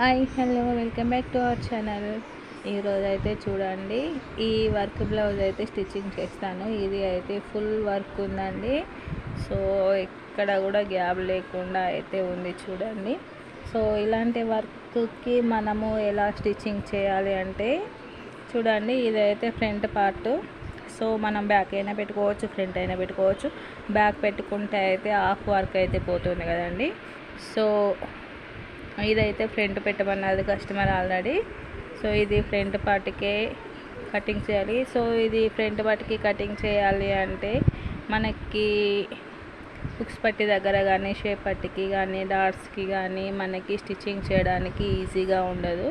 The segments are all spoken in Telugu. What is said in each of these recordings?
Hi hello welcome back to our channel. ఈరోజు అయితే చూడండి ఈ వర్క్ బ్లౌజ్ అయితే స్టిచ్చింగ్ చేస్తాను. ఇది అయితే ఫుల్ వర్క్ ఉందండి. సో ఎక్కడ కూడా గ్యాప్ లేకుండా అయితే ఉంది చూడండి. సో ఇలాంటి వర్క్కి మనము ఎలా స్టిచ్చింగ్ చేయాలి అంటే చూడండి ఇదైతే ఫ్రంట్ పార్ట్. సో మనం బ్యాక్ అయినా పెట్టుకోవచ్చు ఫ్రంట్ అయినా పెట్టుకోవచ్చు. బ్యాక్ పెట్టుకుంటే అయితే హాఫ్ వర్క్ అయితే పోతుంది కదండి. సో ఇదైతే ఫ్రంట్ పెట్టమన్నది కస్టమర్ ఆల్రెడీ. సో ఇది ఫ్రంట్ పార్ట్కే కటింగ్ చేయాలి. సో ఇది ఫ్రంట్ పార్ట్కి కటింగ్ చేయాలి అంటే మనకి హుక్స్ పట్టి దగ్గర కానీ షేప్ పట్టికి కానీ డాట్స్కి కానీ మనకి స్టిచ్చింగ్ చేయడానికి ఈజీగా ఉండదు.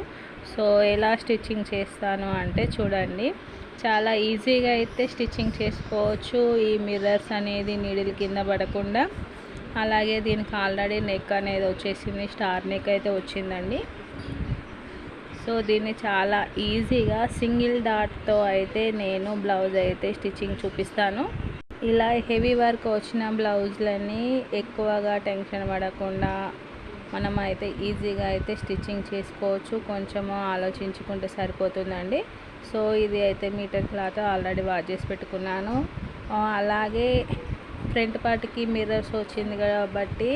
సో ఎలా స్టిచ్చింగ్ చేస్తాను అంటే చూడండి. చాలా ఈజీగా అయితే స్టిచ్చింగ్ చేసుకోవచ్చు. ఈ మిర్రర్స్ అనేది నీడిల్ కింద పడకుండా అలాగే దీనికి ఆల్రెడీ నెక్ అనేది వచ్చేసింది స్టార్ నెక్ అయితే వచ్చిందండి. సో దీన్ని చాలా ఈజీగా సింగిల్ డాట్తో అయితే నేను బ్లౌజ్ అయితే స్టిచ్చింగ్ చూపిస్తాను. ఇలా హెవీ వర్క్ వచ్చిన బ్లౌజ్లని ఎక్కువగా టెన్షన్ పడకుండా మనం అయితే ఈజీగా అయితే స్టిచ్చింగ్ చేసుకోవచ్చు. కొంచెము ఆలోచించుకుంటే సరిపోతుందండి. సో ఇది అయితే మీటర్ క్లాత్ ఆల్రెడీ వాష్ చేసి పెట్టుకున్నాను. అలాగే ఫ్రంట్ పార్ట్కి మిర్రర్స్ వచ్చింది కాబట్టి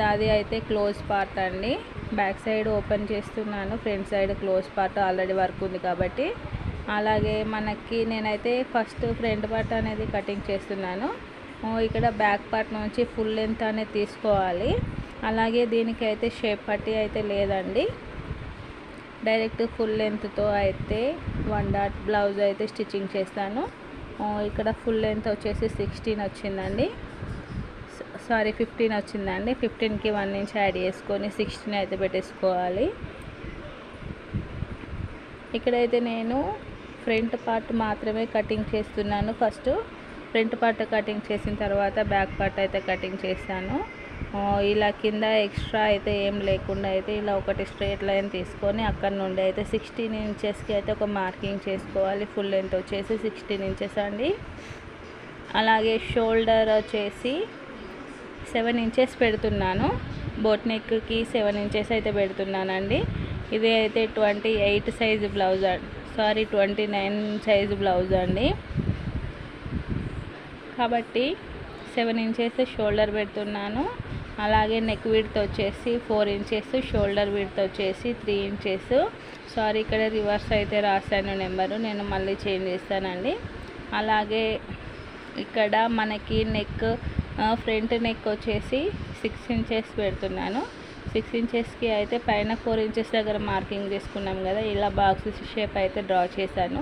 దాది అయితే క్లోజ్ పార్ట్ అండి. బ్యాక్ సైడ్ ఓపెన్ చేస్తున్నాను. Front side close part already work ఉంది కాబట్టి. అలాగే మనకి నేనైతే ఫస్ట్ ఫ్రంట్ పార్ట్ అనేది కటింగ్ చేస్తున్నాను. ఇక్కడ బ్యాక్ పార్ట్ నుంచి ఫుల్ లెంత్ అనేది తీసుకోవాలి. అలాగే దీనికైతే షేప్ పట్టి అయితే లేదండి. డైరెక్ట్ ఫుల్ లెంత్తో అయితే వన్ డాట్ బ్లౌజ్ అయితే స్టిచ్చింగ్ చేస్తాను. ఇక్కడ ఫుల్ లెంత్ వచ్చేసి సిక్స్టీన్ వచ్చిందండి. సారీ ఫిఫ్టీన్ వచ్చిందండి. ఫిఫ్టీన్కి వన్ ఇంచ్ యాడ్ చేసుకొని సిక్స్టీన్ అయితే పెట్టేసుకోవాలి. ఇక్కడైతే నేను ఫ్రంట్ పార్ట్ మాత్రమే కటింగ్ చేస్తున్నాను. ఫస్ట్ ఫ్రంట్ పార్ట్ కటింగ్ చేసిన తర్వాత బ్యాక్ పార్ట్ అయితే కటింగ్ చేస్తాను ఇలా కింద ఎక్స్ట్రా అయితే ఏం లేకుండా అయితే ఇలా ఒకటి స్ట్రేట్ లైన్ తీసుకొని అక్కడ నుండి అయితే సిక్స్టీన్ ఇంచెస్కి అయితే ఒక మార్కింగ్ చేసుకోవాలి. ఫుల్ లెంత్ వచ్చేసి సిక్స్టీన్ ఇంచెస్ అండి. అలాగే షోల్డర్ వచ్చేసి సెవెన్ ఇంచెస్ పెడుతున్నాను. బోట్ నెక్కి సెవెన్ ఇంచెస్ అయితే పెడుతున్నానండి. ఇది అయితే twenty eight size blouse sorry twenty nine size blouse అండి. కాబట్టి సెవెన్ ఇంచెస్ షోల్డర్ పెడుతున్నాను. అలాగే నెక్ విడ్త్ వచ్చేసి ఫోర్ ఇంచెస్ షోల్డర్ విడ్త్ వచ్చేసి త్రీ ఇంచెస్ సారీ ఇక్కడ రివర్స్ అయితే రాశాను నెంబరు నేను మళ్ళీ చేంజ్ చేస్తానండి. అలాగే ఇక్కడ మనకి నెక్ ఫ్రంట్ నెక్ వచ్చేసి సిక్స్ ఇంచెస్ పెడుతున్నాను. సిక్స్ ఇంచెస్కి అయితే పైన ఫోర్ ఇంచెస్ దగ్గర మార్కింగ్ చేసుకున్నాం కదా ఇలా బాక్స్ షేప్ అయితే డ్రా చేశాను.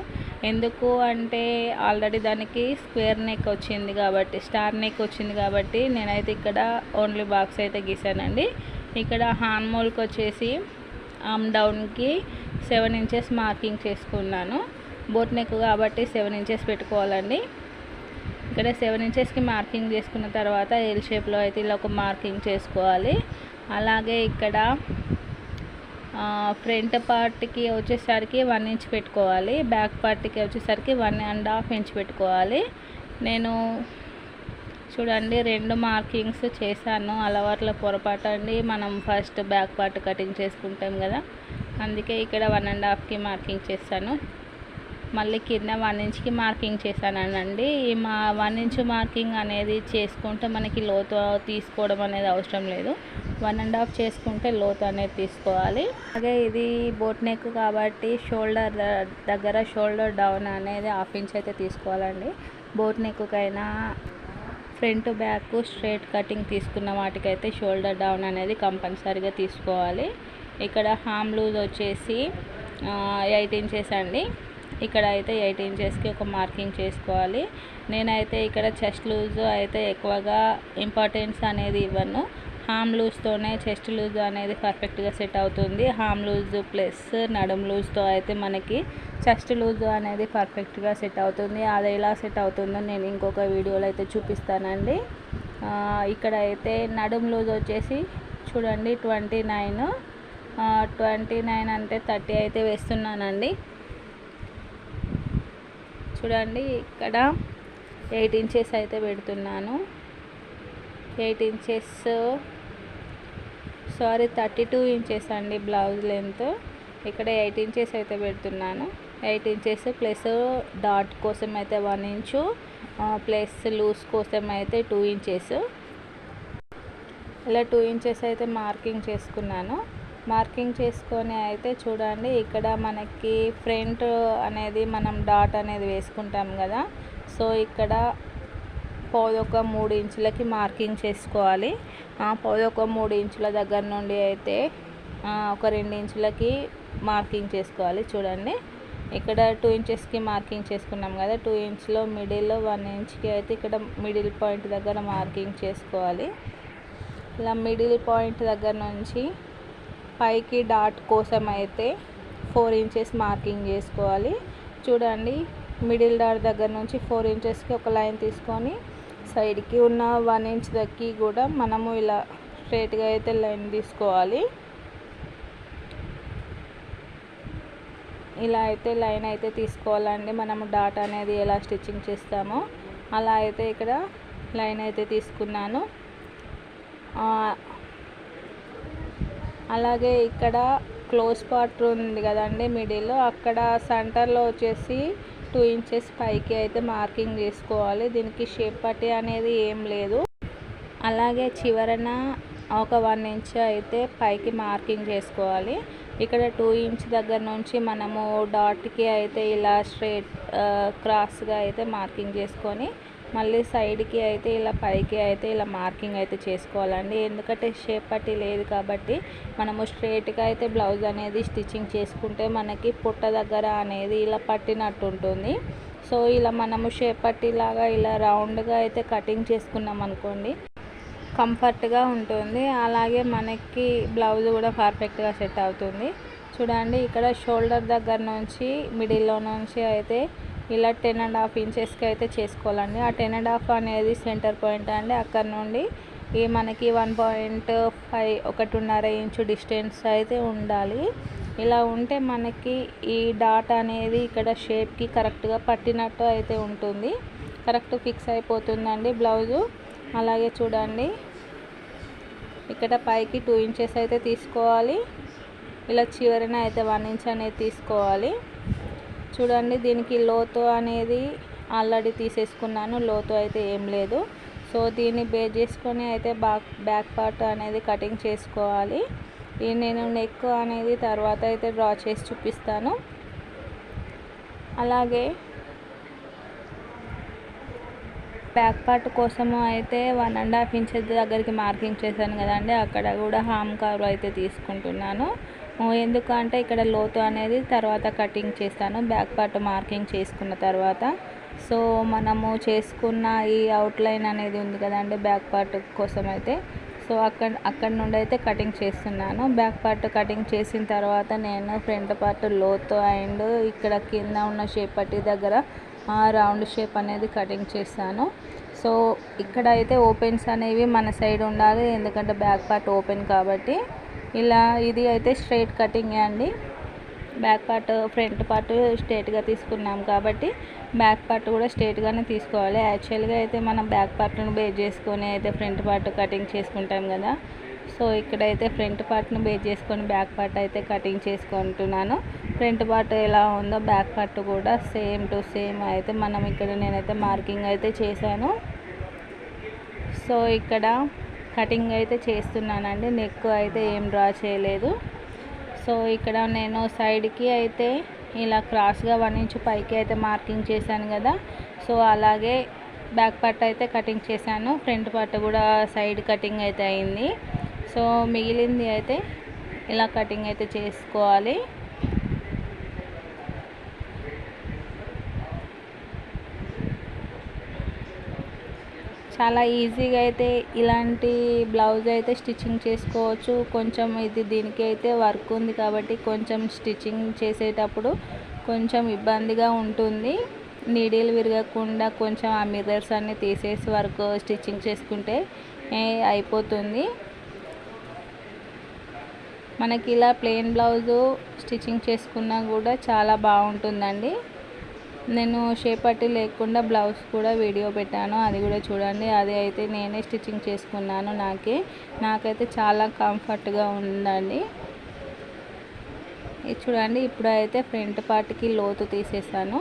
ఎందుకు అంటే ఆల్రెడీ దానికి స్క్వేర్ నెక్ వచ్చింది కాబట్టి స్టార్ నెక్ వచ్చింది కాబట్టి నేనైతే ఇక్కడ ఓన్లీ బాక్స్ అయితే గీసానండి. ఇక్కడ హాన్మోల్కి వచ్చేసి ఆమ్ డౌన్కి సెవెన్ ఇంచెస్ మార్కింగ్ చేసుకున్నాను. బోట్ నెక్ కాబట్టి సెవెన్ ఇంచెస్ పెట్టుకోవాలండి. ఇక్కడ సెవెన్ ఇంచెస్కి మార్కింగ్ చేసుకున్న తర్వాత ఎల్ షేప్లో అయితే ఇలా ఒక మార్కింగ్ చేసుకోవాలి. అలాగే ఇక్కడ ఫ్రంట్ పార్ట్కి వచ్చేసరికి వన్ ఇంచ్ పెట్టుకోవాలి. బ్యాక్ పార్ట్కి వచ్చేసరికి వన్ అండ్ హాఫ్ ఇంచ్ పెట్టుకోవాలి. నేను చూడండి రెండు మార్కింగ్స్ చేశాను. అలవాట్ల పొరపాటు అండి. మనం ఫస్ట్ బ్యాక్ పార్ట్ కటింగ్ చేసుకుంటాం కదా. అందుకే ఇక్కడ వన్ అండ్ హాఫ్కి మార్కింగ్ చేస్తాను మళ్ళీ కింద వన్ ఇంచ్కి మార్కింగ్ చేశానండి ఈ మా వన్ ఇంచ్ మార్కింగ్ అనేది చేసుకుంటే మనకి లోతు తీసుకోవడం అనేది అవసరం లేదు. వన్ అండ్ హాఫ్ చేసుకుంటే లోతు అనేది తీసుకోవాలి. అలాగే ఇది బోట్ నెక్ కాబట్టి షోల్డర్ దగ్గర షోల్డర్ డౌన్ అనేది హాఫ్ ఇంచ్ అయితే తీసుకోవాలండి. బోట్ నెక్కైనా ఫ్రంట్ బ్యాక్ స్ట్రైట్ కటింగ్ తీసుకున్న వాటికైతే షోల్డర్ డౌన్ అనేది కంపల్సరీగా తీసుకోవాలి. ఇక్కడ హామ్ లూజ్ వచ్చేసి ఎయిట్ ఇంచెస్ అండి. ఇక్కడ అయితే ఎయిట్ ఇంచెస్కి ఒక మార్కింగ్ చేసుకోవాలి. నేనైతే ఇక్కడ చెస్ట్ లూజ్ అయితే ఎక్కువగా ఇంపార్టెన్స్ అనేది ఇవ్వను. హామ్ లూజ్తోనే చెస్ట్ లూజ్ అనేది పర్ఫెక్ట్గా సెట్ అవుతుంది. హామ్ లూజ్ ప్లస్ నడుం లూజ్తో అయితే మనకి చెస్ట్ లూజ్ అనేది పర్ఫెక్ట్గా సెట్ అవుతుంది. అది ఎలా సెట్ అవుతుందో నేను ఇంకొక వీడియోలో అయితే చూపిస్తానండి. ఇక్కడ అయితే నడుం లూజ్ వచ్చేసి చూడండి ట్వంటీ నైన్. ట్వంటీ నైన్ అంటే థర్టీ అయితే వేస్తున్నానండి. చూడండి ఇక్కడ ఎయిట్ ఇంచెస్ అయితే పెడుతున్నాను. Eight inches sorry thirty two inches అండి బ్లౌజ్ లెంత్. ఇక్కడ ఎయిట్ ఇంచెస్ అయితే పెడుతున్నాను. ఎయిట్ ఇంచెస్ ప్లస్ డాట్ కోసం అయితే వన్ ఇంచు ప్లస్ లూజ్ కోసం అయితే టూ ఇంచెస్. ఇలా టూ ఇంచెస్ అయితే మార్కింగ్ చేసుకున్నాను. మార్కింగ్ చేసుకొని అయితే చూడండి ఇక్కడ మనకి ఫ్రంట్ అనేది మనం డాట్ అనేది వేసుకుంటాం కదా. సో ఇక్కడ పౌదొక మూడు ఇంచులకి మార్కింగ్ చేసుకోవాలి. పౌదొక మూడు ఇంచుల దగ్గర నుండి అయితే ఒక రెండు ఇంచులకి మార్కింగ్ చేసుకోవాలి. చూడండి. ఇక్కడ టూ ఇంచెస్కి మార్కింగ్ చేసుకున్నాం కదా. టూ ఇంచ్లో మిడిల్లో వన్ ఇంచ్కి అయితే ఇక్కడ మిడిల్ పాయింట్ దగ్గర మార్కింగ్ చేసుకోవాలి. ఇలా మిడిల్ పాయింట్ దగ్గర నుంచి పైకి డాట్ కోసం అయితే ఫోర్ ఇంచెస్ మార్కింగ్ చేసుకోవాలి. చూడండి. మిడిల్ డాట్ దగ్గర నుంచి ఫోర్ ఇంచెస్కి ఒక లైన్ తీసుకొని సైడ్కి ఉన్న వన్ ఇంచ్ దక్కి కూడా మనము ఇలా స్ట్రైట్గా అయితే లైన్ తీసుకోవాలి. ఇలా అయితే లైన్ అయితే తీసుకోవాలండి. మనము డాట్ అనేది ఎలా స్టిచ్చింగ్ చేస్తామో అలా అయితే ఇక్కడ లైన్ అయితే తీసుకున్నాను. అలాగే ఇక్కడ క్లోజ్ పార్ట్ ఉంది కదండి మిడిల్లో. అక్కడ సెంటర్లో వచ్చేసి టూ ఇంచెస్ పైకి అయితే మార్కింగ్ చేసుకోవాలి. దీనికి షేప్ పట్టి అనేది ఏం లేదు. అలాగే చివరన ఒక వన్ ఇంచ్ అయితే పైకి మార్కింగ్ చేసుకోవాలి. ఇక్కడ టూ ఇంచ్ దగ్గర నుంచి మనము డాట్కి అయితే ఇలా స్ట్రేట్ క్రాస్గా అయితే మార్కింగ్ చేసుకొని మళ్ళీ సైడ్కి అయితే ఇలా పైకి అయితే ఇలా మార్కింగ్ అయితే చేసుకోవాలండి. ఎందుకంటే షేప్ పట్టి లేదు కాబట్టి మనము స్ట్రేట్గా అయితే బ్లౌజ్ అనేది స్టిచ్చింగ్ చేసుకుంటే మనకి పుట్ట దగ్గర అనేది ఇలా పట్టినట్టు ఉంటుంది. సో ఇలా మనము షేప్ పట్టిలాగా ఇలా రౌండ్గా అయితే కటింగ్ చేసుకున్నాం అనుకోండి కంఫర్ట్గా ఉంటుంది. అలాగే మనకి బ్లౌజ్ కూడా పర్ఫెక్ట్గా సెట్ అవుతుంది. చూడండి ఇక్కడ షోల్డర్ దగ్గర నుంచి మిడిల్లో నుంచి అయితే ఇలా టెన్ అండ్ హాఫ్ ఇంచెస్కి అయితే చేసుకోవాలండి. ఆ టెన్ అండ్ హాఫ్ అనేది సెంటర్ పాయింట్ అండి. అక్కడ నుండి ఈ మనకి వన్ పాయింట్ ఫైవ్ ఒకటిన్నర ఇంచు డిస్టెన్స్ అయితే ఉండాలి. ఇలా ఉంటే మనకి ఈ డాట్ అనేది ఇక్కడ షేప్కి కరెక్ట్గా పట్టినట్టు అయితే ఉంటుంది. కరెక్ట్ ఫిక్స్ అయిపోతుందండి బ్లౌజు. అలాగే చూడండి. ఇక్కడ పైకి టూ ఇంచెస్ అయితే తీసుకోవాలి. ఇలా చివరిన అయితే వన్ ఇంచ్ అనేది తీసుకోవాలి. చూడండి దీనికి లోతు అనేది ఆల్రెడీ తీసేసుకున్నాను లోతు అయితే ఏం లేదు. సో దీన్ని బేస్ చేసుకొని అయితే బ్యాక్ బ్యాక్ పార్ట్ అనేది కటింగ్ చేసుకోవాలి. ఇది నేను నెక్ అనేది తర్వాత అయితే డ్రా చేసి చూపిస్తాను. అలాగే బ్యాక్ పార్ట్ కోసము అయితే వన్ అండ్ హాఫ్ ఇంచెస్ దగ్గరికి మార్కింగ్ చేశాను కదండి అక్కడ కూడా హామ్ కవర్ అయితే తీసుకుంటున్నాను. ఎందుకంటే ఇక్కడ లోతు అనేది తర్వాత కటింగ్ చేస్తాను బ్యాక్ పార్ట్ మార్కింగ్ చేసుకున్న తర్వాత. సో మనము చేసుకున్న ఈ అవుట్లైన్ అనేది ఉంది కదండి బ్యాక్ పార్ట్ కోసం అయితే సో అక్కడ అక్కడ నుండి అయితే కటింగ్ చేస్తున్నాను. బ్యాక్ పార్ట్ కటింగ్ చేసిన తర్వాత నేను ఫ్రంట్ పార్ట్ లోతు అండ్ ఇక్కడ కింద ఉన్న షేప్ పట్టి దగ్గర రౌండ్ షేప్ అనేది కటింగ్ చేస్తాను. సో ఇక్కడ అయితే ఓపెన్స్ అనేవి మన సైడ్ ఉండాలి ఎందుకంటే బ్యాక్ పార్ట్ ఓపెన్ కాబట్టి. ఇలా ఇది అయితే స్ట్రైట్ కటింగ్ అండి. బ్యాక్ పార్ట్ ఫ్రంట్ పార్ట్ స్ట్రైట్గా తీసుకున్నాం కాబట్టి బ్యాక్ పార్ట్ కూడా స్ట్రేట్గానే తీసుకోవాలి. యాక్చువల్గా అయితే మనం బ్యాక్ పార్ట్ను బేస్ చేసుకొని అయితే ఫ్రంట్ పార్ట్ కటింగ్ చేసుకుంటాం కదా. సో ఇక్కడైతే ఫ్రంట్ పార్ట్ను బేస్ చేసుకొని బ్యాక్ పార్ట్ అయితే కటింగ్ చేసుకుంటున్నాను. ఫ్రంట్ పార్ట్ ఎలా ఉందో బ్యాక్ పార్ట్ కూడా సేమ్ టు సేమ్ అయితే మనం ఇక్కడ నేనైతే మార్కింగ్ అయితే చేశాను. సో ఇక్కడ కటింగ్ అయితే చేస్తున్నానండి నెక్ అయితే ఏం డ్రా చేయలేదు. సో ఇక్కడ నేను సైడ్కి అయితే ఇలా క్రాస్గా వన్ ఇంచ్ పైకి అయితే మార్కింగ్ చేశాను కదా. సో అలాగే బ్యాక్ పార్ట్ అయితే కటింగ్ చేశాను ఫ్రంట్ పార్ట్ కూడా సైడ్ కటింగ్ అయితే అయింది. సో మిగిలింది అయితే ఇలా కటింగ్ అయితే చేసుకోవాలి. చాలా ఈజీగా అయితే ఇలాంటి బ్లౌజ్ అయితే స్టిచ్చింగ్ చేసుకోవచ్చు. కొంచెం ఇది దీనికి అయితే వర్క్ ఉంది కాబట్టి కొంచెం స్టిచ్చింగ్ చేసేటప్పుడు కొంచెం ఇబ్బందిగా ఉంటుంది. నీడీలు విరగకుండా కొంచెం ఆ మిర్రర్స్ అన్నీ తీసేసి వర్క్ స్టిచ్చింగ్ చేసుకుంటే అయిపోతుంది. మనకి ఇలా ప్లెయిన్ బ్లౌజు స్టిచ్చింగ్ చేసుకున్నా కూడా చాలా బాగుంటుందండి. నేను షేప్ పట్టి లేకుండా బ్లౌజ్ కూడా వీడియో పెట్టాను. అది కూడా చూడండి. అది అయితే నేనే స్టిచ్చింగ్ చేసుకున్నాను నాకే. నాకైతే చాలా కంఫర్ట్గా ఉందండి. ఇది చూడండి. ఇప్పుడు అయితే ఫ్రంట్ పార్ట్కి లోతు తీసేసాను.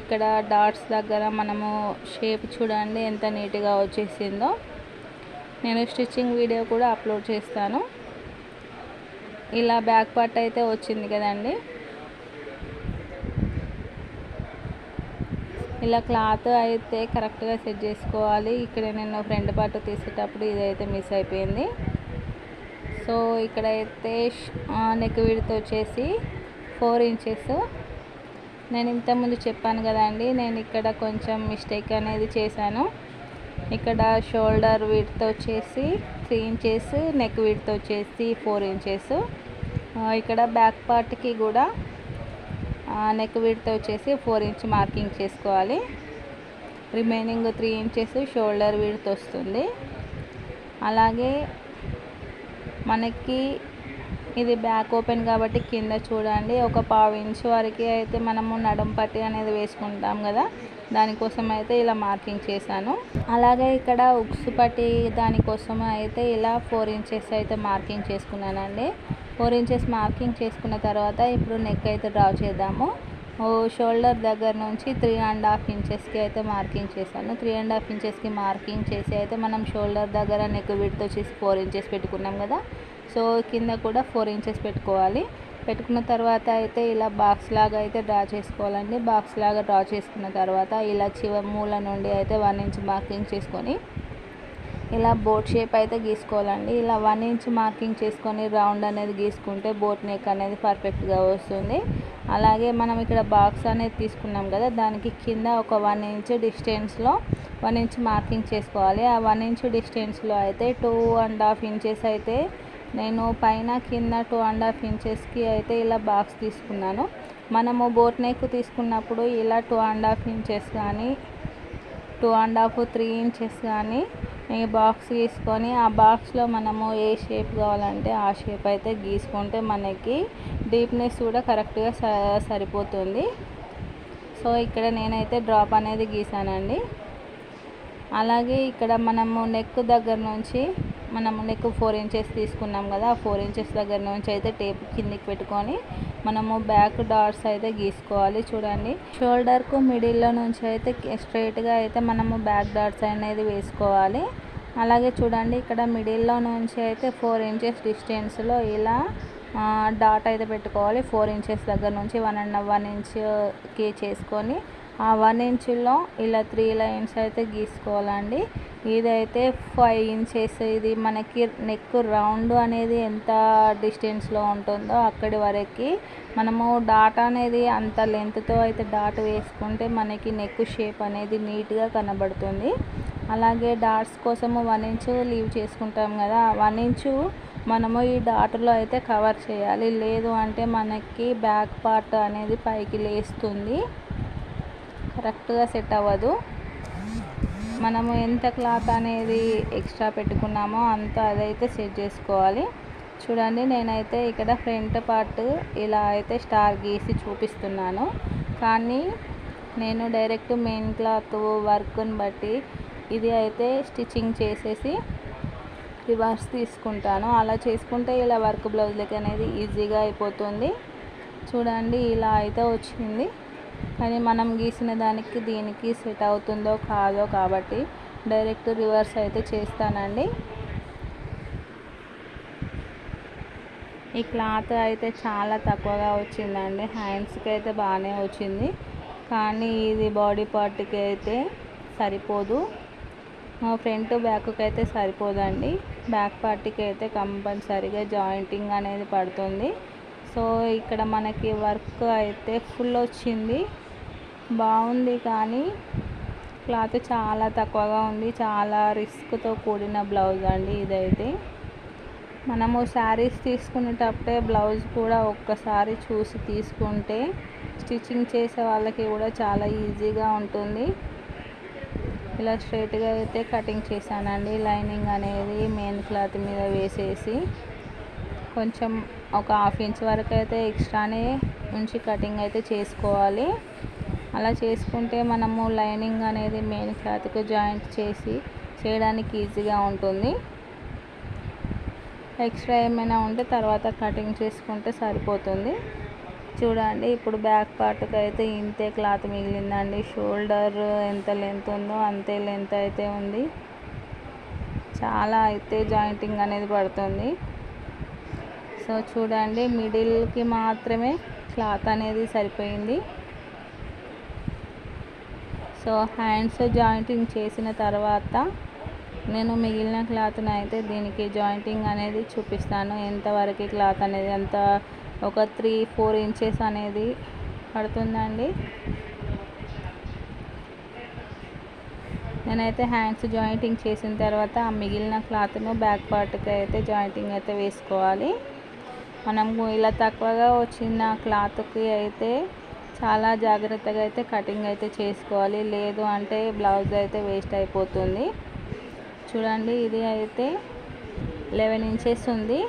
ఇక్కడ డాట్స్ దగ్గర మనము షేప్ చూడండి ఎంత నీట్గా వచ్చేసిందో. నేను స్టిచ్చింగ్ వీడియో కూడా అప్లోడ్ చేస్తాను. ఇలా బ్యాక్ పార్ట్ అయితే వచ్చింది కదండి. ఇలా క్లాత్ అయితే కరెక్ట్గా సెట్ చేసుకోవాలి. ఇక్కడ నేను ఫ్రంట్ పార్ట్ తీసేటప్పుడు ఇదైతే మిస్ అయిపోయింది. సో ఇక్కడైతే నెక్ విడత్ వచ్చేసి ఫోర్ ఇంచెస్ నేను ఇంతకుముందు చెప్పాను కదండి నేను ఇక్కడ కొంచెం మిస్టేక్ అనేది చేశాను. ఇక్కడ షోల్డర్ విడ్త్ వచ్చేసి త్రీ ఇంచెస్ నెక్ విడ్త్ వచ్చేసి ఫోర్ ఇంచెస్ ఇక్కడ బ్యాక్ పార్ట్కి కూడా నెక్ విడ్త్ వచ్చేసి ఫోర్ ఇంచ్ మార్కింగ్ చేసుకోవాలి. Remaining three inches shoulder width వస్తుంది. అలాగే మనకి ఇది బ్యాక్ ఓపెన్ కాబట్టి కింద చూడండి. ఒక పావు ఇంచ్ వరకు అయితే మనము నడుం పట్టి అనేది వేసుకుంటాం కదా. దానికోసం అయితే ఇలా మార్కింగ్ చేశాను. అలాగే ఇక్కడ ఉక్స్ పట్టి దానికోసం అయితే ఇలా ఫోర్ ఇంచెస్ అయితే మార్కింగ్ చేసుకున్నానండి. ఫోర్ ఇంచెస్ మార్కింగ్ చేసుకున్న తర్వాత ఇప్పుడు నెక్ అయితే డ్రా చేద్దాము. ఓ షోల్డర్ దగ్గర నుంచి త్రీ అండ్ హాఫ్ ఇంచెస్కి అయితే మార్కింగ్ చేశాను. త్రీ అండ్ హాఫ్ ఇంచెస్కి మార్కింగ్ చేసి అయితే మనం షోల్డర్ దగ్గర నెక్ విడ్త్ వచ్చేసి ఫోర్ ఇంచెస్ పెట్టుకున్నాం కదా. సో కింద కూడా ఫోర్ ఇంచెస్ పెట్టుకోవాలి. పెట్టుకున్న తర్వాత అయితే ఇలా బాక్స్ లాగా అయితే డ్రా చేసుకోవాలండి. బాక్స్ లాగా డ్రా చేసుకున్న తర్వాత ఇలా చివ మూల నుండి అయితే వన్ ఇంచ్ మార్కింగ్ చేసుకొని ఇలా బోట్ షేప్ అయితే గీసుకోవాలండి. ఇలా వన్ ఇంచ్ మార్కింగ్ చేసుకొని రౌండ్ అనేది గీసుకుంటే బోట్ నెక్ అనేది పర్ఫెక్ట్గా వస్తుంది. అలాగే మనం ఇక్కడ బాక్స్ అనేది తీసుకున్నాం కదా దానికి కింద ఒక వన్ ఇంచ్ డిస్టెన్స్లో వన్ ఇంచ్ మార్కింగ్ చేసుకోవాలి. ఆ వన్ ఇంచ్ డిస్టెన్స్లో అయితే టూ అండ్ హాఫ్ ఇంచెస్ అయితే నేను పైన కింద టూ అండ్ హాఫ్ ఇంచెస్కి అయితే ఇలా బాక్స్ తీసుకున్నాను. మనము బోట్ నెక్ తీసుకున్నప్పుడు ఇలా టూ అండ్ హాఫ్ ఇంచెస్ కానీ two and half three inches కానీ ఈ బాక్స్ గీసుకొని ఆ బాక్స్లో మనము ఏ షేప్ కావాలంటే ఆ షేప్ అయితే గీసుకుంటే మనకి డీప్నెస్ కూడా కరెక్ట్గా స సరిపోతుంది. సో ఇక్కడ నేనైతే డ్రాప్ అనేది గీసానండి. అలాగే ఇక్కడ మనము నెక్ దగ్గర నుంచి మనము నెక్ ఫోర్ ఇంచెస్ తీసుకున్నాం కదా ఆ ఫోర్ ఇంచెస్ దగ్గర నుంచి అయితే టేప్ కిందికి పెట్టుకొని మనము బ్యాక్ డాట్స్ అయితే గీసుకోవాలి చూడండి. షోల్డర్కు మిడిల్లో నుంచి అయితే స్ట్రైట్గా అయితే మనము బ్యాక్ డాట్స్ అనేది వేసుకోవాలి. అలాగే చూడండి ఇక్కడ మిడిల్లో నుంచి అయితే ఫోర్ ఇంచెస్ డిస్టెన్స్లో ఇలా డాట్ అయితే పెట్టుకోవాలి. ఫోర్ ఇంచెస్ దగ్గర నుంచి వన్ అండ్ వన్ ఇంచ్కి చేసుకొని ఆ వన్ ఇంచులో ఇలా త్రీ లైన్స్ అయితే గీసుకోవాలండి. ఇదైతే ఫైవ్ ఇంచెస్. ఇది మనకి నెక్ రౌండ్ అనేది ఎంత డిస్టెన్స్లో ఉంటుందో అక్కడి వరకు. మనము డాట్ అనేది అంత లెంత్తో అయితే డాట్ వేసుకుంటే మనకి నెక్ షేప్ అనేది నీట్గా కనబడుతుంది. అలాగే డాట్స్ కోసము వన్ ఇంచు లీవ్ చేసుకుంటాం కదా. వన్ ఇంచు మనము ఈ డాట్లో అయితే కవర్ చేయాలి. లేదు అంటే మనకి బ్యాక్ పార్ట్ అనేది పైకి లేస్తుంది. కరెక్ట్గా సెట్ అవ్వదు. మనము ఎంత క్లాత్ అనేది ఎక్స్ట్రా పెట్టుకున్నామో అంత అదైతే సెట్ చేసుకోవాలి. చూడండి నేనైతే ఇక్కడ ఫ్రంట్ పార్ట్ ఇలా అయితే స్టార్ గీసి చూపిస్తున్నాను. కానీ నేను డైరెక్ట్ మెయిన్ క్లాత్ వర్క్ని బట్టి ఇది అయితే స్టిచ్చింగ్ చేసేసి రివర్స్ తీసుకుంటాను. అలా చేసుకుంటే ఇలా వర్క్ బ్లౌజ్లకి అనేది ఈజీగా అయిపోతుంది. చూడండి ఇలా అయితే వచ్చింది. కానీ మనం గీసిన దానికి దీనికి సెట్ అవుతుందో కాదో కాబట్టి డైరెక్ట్ రివర్స్ అయితే చేస్తానండి. ఈ క్లాత్ అయితే చాలా తక్కువగా వచ్చిందండి. హ్యాండ్స్కి అయితే బాగానే వచ్చింది. కానీ ఇది బాడీ పార్ట్కి అయితే సరిపోదు. ఫ్రంట్ బ్యాక్కి అయితే సరిపోదండి. బ్యాక్ పార్ట్కి అయితే కంపల్సరీగా జాయింటింగ్ అనేది పడుతుంది. సో ఇక్కడ మనకి వర్క్ అయితే ఫుల్ వచ్చింది. బాగుంది కానీ క్లాత్ చాలా తక్కువగా ఉంది. చాలా రిస్క్తో కూడిన బ్లౌజ్ అండి ఇదైతే. మనము శారీస్ తీసుకునేటప్పుడే బ్లౌజ్ కూడా ఒక్కసారి చూసి తీసుకుంటే స్టిచ్చింగ్ చేసే వాళ్ళకి కూడా చాలా ఈజీగా ఉంటుంది. ఇలా స్ట్రైట్గా అయితే కటింగ్ చేశానండి. లైనింగ్ అనేది మెయిన్ క్లాత్ మీద వేసేసి. కొంచెం ఒక హాఫ్ ఇంచ్ వరకు అయితే ఎక్స్ట్రానే ఉంచి కటింగ్ అయితే చేసుకోవాలి. అలా చేసుకుంటే మనము లైనింగ్ అనేది మెయిన్ క్లాత్కు జాయింట్ చేసి చేయడానికి ఈజీగా ఉంటుంది. ఎక్స్ట్రా ఏమైనా ఉంటే తర్వాత కటింగ్ చేసుకుంటే సరిపోతుంది. చూడండి ఇప్పుడు బ్యాక్ పార్ట్కి అయితే ఇంతే క్లాత్ మిగిలిందండి. షోల్డర్ ఎంత లెంత్ ఉందో అంతే లెంత్ అయితే ఉంది. చాలా అయితే జాయింటింగ్ అనేది పడుతుంది. సో చూడండి మిడిల్కి మాత్రమే క్లాత్ అనేది సరిపోయింది. సో హ్యాండ్స్ జాయింటింగ్ చేసిన తర్వాత నేను మిగిలిన క్లాత్ని అయితే దీనికి జాయింటింగ్ అనేది చూపిస్తాను. ఎంతవరకు క్లాత్ అనేది ఎంత ఒక త్రీ ఫోర్ ఇంచెస్ అనేది పడుతుందండి. నేనైతే హ్యాండ్స్ జాయింటింగ్ చేసిన తర్వాత ఆ మిగిలిన క్లాత్ను బ్యాక్ పార్ట్కి అయితే జాయింటింగ్ అయితే వేసుకోవాలి. మనము ఇలా తక్కువగా వచ్చిన క్లాత్కి అయితే చాలా జాగ్రత్తగా అయితే కటింగ్ అయితే చేసుకోవాలి. లేదు అంటే బ్లౌజ్ అయితే వేస్ట్ అయిపోతుంది. చూడండి ఇది అయితే లెవెన్ ఇంచెస్ ఉంది.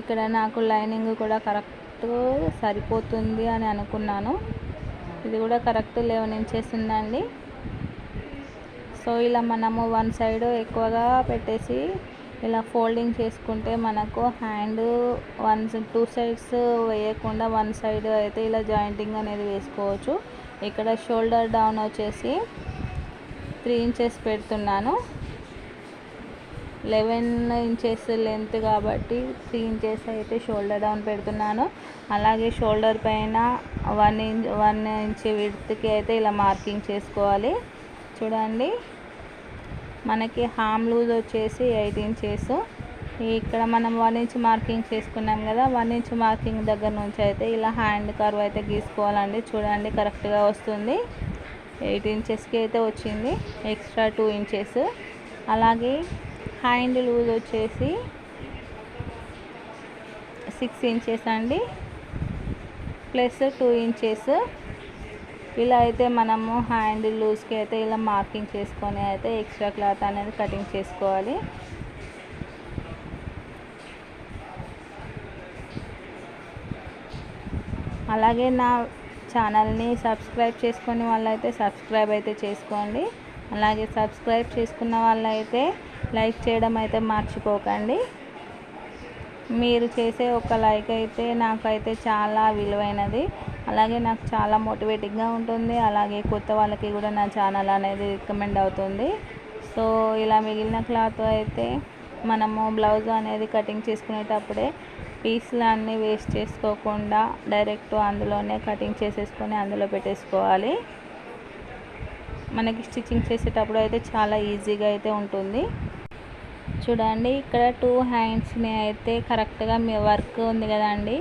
ఇక్కడ నాకు లైనింగ్ కూడా కరెక్ట్ సరిపోతుంది అని అనుకున్నాను. ఇది కూడా కరెక్ట్ లెవెన్ ఇంచెస్ ఉందండి. సో ఇలా మనము వన్ సైడ్ ఎక్కువగా పెట్టేసి ఇలా ఫోల్డింగ్ చేసుకుంటే మనకు హ్యాండ్ వన్ టూ సైడ్స్ వేయకుండా వన్ సైడ్ అయితే ఇలా జాయింటింగ్ అనేది వేసుకోవచ్చు. ఇక్కడ షోల్డర్ డౌన్ వచ్చేసి త్రీ ఇంచెస్ పెడుతున్నాను. లెవెన్ ఇంచెస్ లెంత్ కాబట్టి త్రీ ఇంచెస్ అయితే షోల్డర్ డౌన్ పెడుతున్నాను. అలాగే షోల్డర్ పైన వన్ ఇంచ్ వన్ ఇంచ్ విడ్త్కి అయితే ఇలా మార్కింగ్ చేసుకోవాలి. చూడండి. మనకి హామ్ లూజ్ వచ్చేసి ఎయిట్ ఇంచెస్ ఇక్కడ మనం వన్ ఇంచ్ మార్కింగ్ చేసుకున్నాం కదా వన్ ఇంచ్ మార్కింగ్ దగ్గర నుంచి అయితే ఇలా హ్యాండ్ కర్వ్ అయితే గీసుకోవాలండి. చూడండి కరెక్ట్గా వస్తుంది. ఎయిట్ ఇంచెస్కి అయితే వచ్చింది. ఎక్స్ట్రా టూ ఇంచెస్ అలాగే హ్యాండ్ లూజ్ వచ్చేసి సిక్స్ ఇంచెస్ అండి. ప్లస్ టూ ఇంచెస్ ఇలా అయితే మనము హ్యాండ్ లూజ్కి అయితే ఇలా మార్కింగ్ చేసుకొని అయితే ఎక్స్ట్రా క్లాత్ అనేది కటింగ్ చేసుకోవాలి. అలాగే నా ఛానల్ని సబ్స్క్రైబ్ చేసుకునే వాళ్ళైతే సబ్స్క్రైబ్ అయితే చేసుకోండి. అలాగే సబ్స్క్రైబ్ చేసుకున్న వాళ్ళైతే లైక్ చేయడం అయితే మర్చిపోకండి. మీరు చేసే ఒక లైక్ అయితే నాకైతే చాలా విలువైనది. అలాగే నాకు చాలా మోటివేటింగ్గా ఉంటుంది. అలాగే కొత్త వాళ్ళకి కూడా నా ఛానల్ అనేది రికమెండ్ అవుతుంది. సో ఇలా మిగిలిన క్లాత్ అయితే మనము బ్లౌజ్ అనేది కటింగ్ చేసుకునేటప్పుడే పీస్లు అన్నీ వేస్ట్ చేసుకోకుండా డైరెక్ట్ అందులోనే కటింగ్ చేసేసుకొని అందులో పెట్టేసుకోవాలి. మనకి స్టిచ్చింగ్ చేసేటప్పుడు అయితే చాలా ఈజీగా అయితే ఉంటుంది. చూడండి ఇక్కడ టూ హ్యాండ్స్ని అయితే కరెక్ట్గా మీ వర్క్ ఉంది కదండి.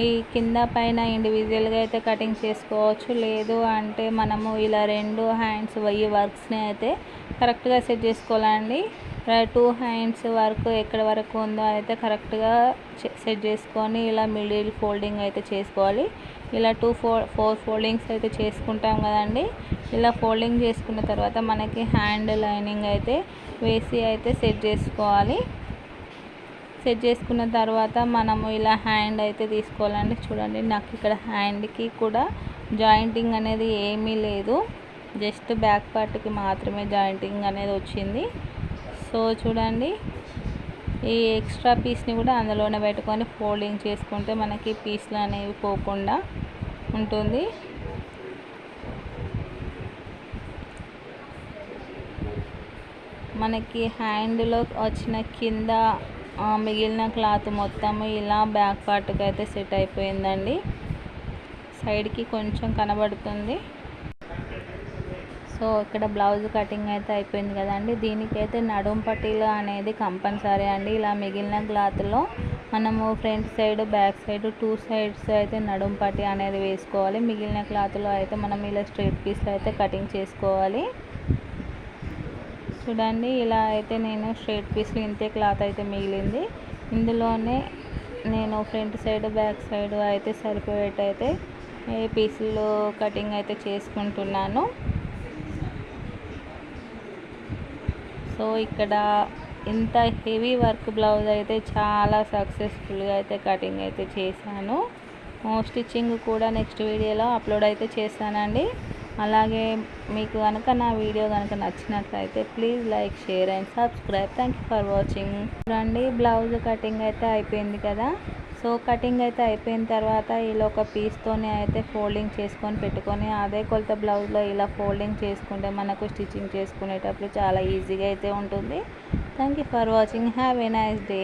ఈ కింద పైన ఇండివిజువల్గా అయితే కటింగ్ చేసుకోవచ్చు. లేదు అంటే మనము ఇలా రెండు హ్యాండ్స్ ఈ వర్క్స్ని అయితే కరెక్ట్గా సెట్ చేసుకోవాలండి. టూ హ్యాండ్స్ వర్క్ ఎక్కడ వరకు ఉందో అయితే కరెక్ట్గా సెట్ చేసుకొని ఇలా మిడిల్ ఫోల్డింగ్ అయితే చేసుకోవాలి. ఇలా టూ ఫోర్ ఫోర్ ఫోల్డింగ్స్ అయితే చేసుకుంటాం కదండి. ఇలా ఫోల్డింగ్ చేసుకున్న తర్వాత మనకి హ్యాండ్ లైనింగ్ అయితే వేసి అయితే సెట్ చేసుకోవాలి. సెట్ చేసుకున్న తర్వాత మనము ఇలా హ్యాండ్ అయితే తీసుకోవాలండి. చూడండి నాకు ఇక్కడ హ్యాండ్కి కూడా జాయింటింగ్ అనేది ఏమీ లేదు. జస్ట్ బ్యాక్ పార్ట్కి మాత్రమే జాయింటింగ్ అనేది వచ్చింది. సో చూడండి ఈ ఎక్స్ట్రా పీస్ని కూడా అందులోనే పెట్టుకొని ఫోల్డింగ్ చేసుకుంటే మనకి పీస్లు అనేవి పోకుండా ఉంటుంది. మనకి హ్యాండ్లో వచ్చిన కింద మిగిలిన క్లాత్ మొత్తం ఇలా బ్యాక్ పార్ట్కి అయితే సెట్ అయిపోయిందండి. సైడ్కి కొంచెం కనబడుతుంది. సో ఇక్కడ బ్లౌజ్ కటింగ్ అయితే అయిపోయింది కదండి. దీనికైతే నడుం పట్టీలు అనేది కంపల్సరీ అండి. ఇలా మిగిలిన క్లాత్లో మనము front side back side two sides అయితే నడుం పట్టీ అనేది వేసుకోవాలి. మిగిలిన క్లాత్లో అయితే మనం ఇలా స్ట్రైట్ పీస్లో అయితే కటింగ్ చేసుకోవాలి. చూడండి ఇలా అయితే నేను స్ట్రైట్ పీస్లు ఇంతే క్లాత్ అయితే మిగిలింది. ఇందులోనే నేను ఫ్రంట్ సైడ్ బ్యాక్ సైడ్ అయితే సరిపోయేటైతే ఏ పీసులు కటింగ్ అయితే చేసుకుంటున్నాను. సో ఇక్కడ ఇంత హెవీ వర్క్ బ్లౌజ్ అయితే చాలా సక్సెస్ఫుల్గా అయితే కటింగ్ అయితే చేశాను. స్టిచ్చింగ్ కూడా నెక్స్ట్ వీడియోలో అప్లోడ్ అయితే చేస్తానండి. అలాగే మీకు కనుక నా వీడియో కనుక నచ్చినట్లయితే please like share and subscribe. Thank you for watching రండి బ్లౌజ్ కటింగ్ అయితే అయిపోయింది కదా. సో కటింగ్ అయితే అయిపోయిన తర్వాత ఇలా ఒక పీస్తోనే అయితే ఫోల్డింగ్ చేసుకొని పెట్టుకొని అదే కొలత బ్లౌజ్లో ఇలా ఫోల్డింగ్ చేసుకుంటే మనకు స్టిచ్చింగ్ చేసుకునేటప్పుడు చాలా ఈజీగా అయితే ఉంటుంది. Thank you for watching have a nice day